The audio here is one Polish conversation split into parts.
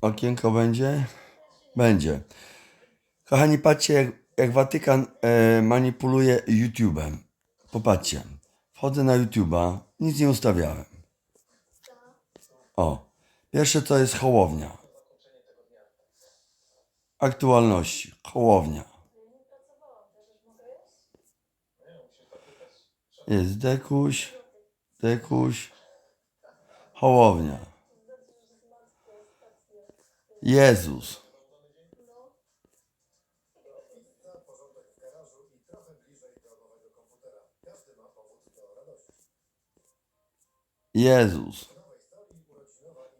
Okienko będzie? Będzie. Kochani, patrzcie, jak, jak Watykan e, manipuluje YouTube'em. Popatrzcie. Wchodzę na YouTube'a, nic nie ustawiałem. O, pierwsze to jest Hołownia. Aktualności. Hołownia. Jest Dekuś, Dekuś, Hołownia. Jezus. Jezus.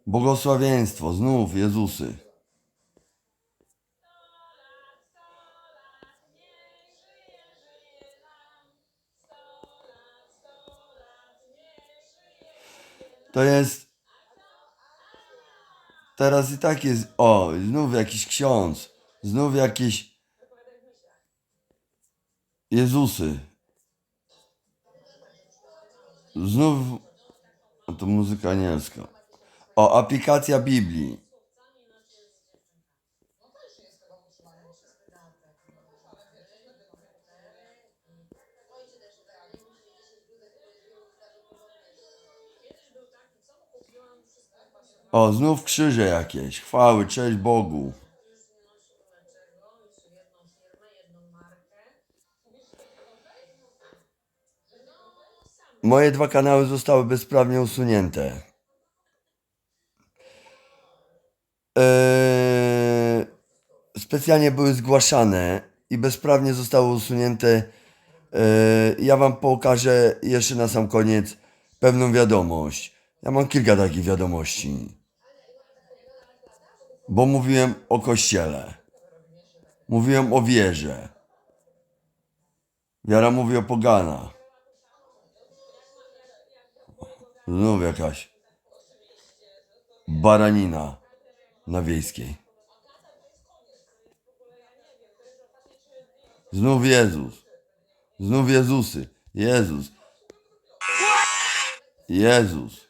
Błogosławieństwo, znów Jezusy. To jest. Teraz i tak jest. O, znów jakiś ksiądz. Znów jakieś. Jezusy. Znów. To muzyka anielska. O, aplikacja Biblii. O, znów krzyże jakieś. Chwały, cześć Bogu. Moje dwa kanały zostały bezprawnie usunięte. Eee, specjalnie były zgłaszane i bezprawnie zostały usunięte. Eee, ja wam pokażę jeszcze na sam koniec pewną wiadomość. Ja mam kilka takich wiadomości. Bo mówiłem o kościele. Mówiłem o wierze. Wiara mówi o pogana. Znów jakaś baranina na wiejskiej. Znów Jezus. Znów Jezusy. Jezus. Jezus.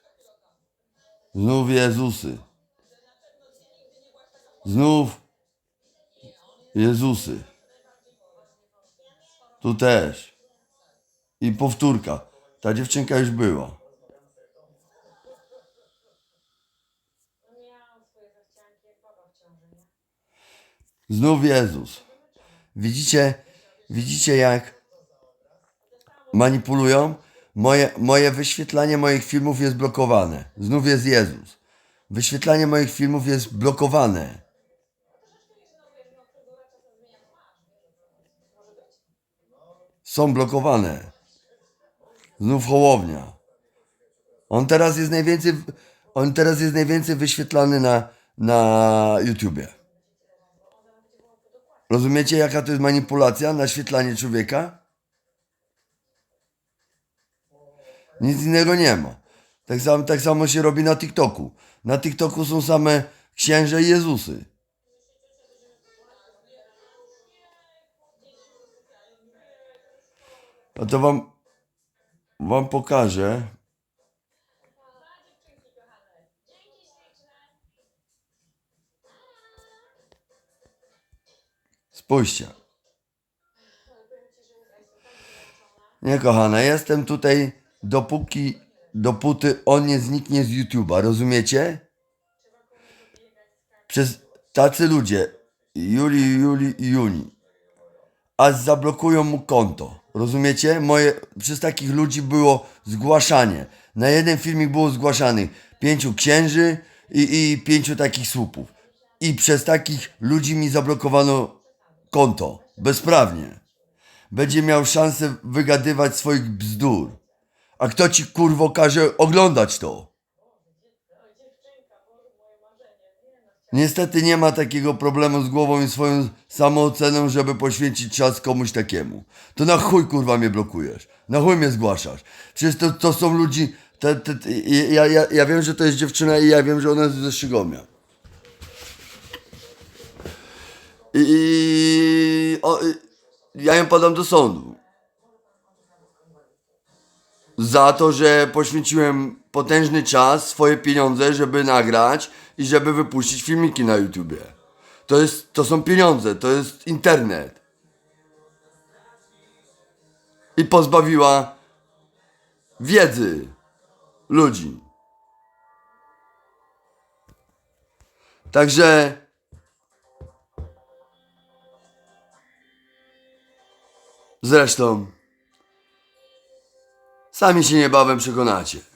Znów Jezusy. Znów Jezusy. Tu też. I powtórka. Ta dziewczynka już była. Znów Jezus. Widzicie, widzicie jak manipulują? Moje, moje wyświetlanie moich filmów jest blokowane. Znów jest Jezus. Wyświetlanie moich filmów jest blokowane. Są blokowane. Znów Hołownia. On teraz jest najwięcej, on teraz jest najwięcej wyświetlany na, na YouTubie. Rozumiecie, jaka to jest manipulacja, naświetlanie człowieka? Nic innego nie ma. Tak samo, tak samo się robi na TikToku. Na TikToku są same księże i Jezusy. A to wam, wam pokażę. Spójrzcie. Nie, kochana, jestem tutaj dopóki, dopóty on nie zniknie z YouTube'a, rozumiecie? Przez tacy ludzie, Juli, Juli i Juni, aż zablokują mu konto, rozumiecie? Moje, przez takich ludzi było zgłaszanie. Na jeden filmik było zgłaszanych pięciu księży i, i pięciu takich słupów. I przez takich ludzi mi zablokowano konto, bezprawnie będzie miał szansę wygadywać swoich bzdur. A kto ci kurwo każe oglądać to? Niestety nie ma takiego problemu z głową i swoją samooceną, żeby poświęcić czas komuś takiemu. To na chuj kurwa mnie blokujesz. Na chuj mnie zgłaszasz. Przecież to, to są ludzi. Te, te, te, ja, ja, ja wiem, że to jest dziewczyna i ja wiem, że ona jest ze Szygomia. I, o, ja ją podam do sądu. Za to, że poświęciłem potężny czas, swoje pieniądze, żeby nagrać i żeby wypuścić filmiki na YouTubie. To, jest, to są pieniądze, to jest internet. I pozbawiła wiedzy ludzi. Także zresztą sami się niebawem przekonacie.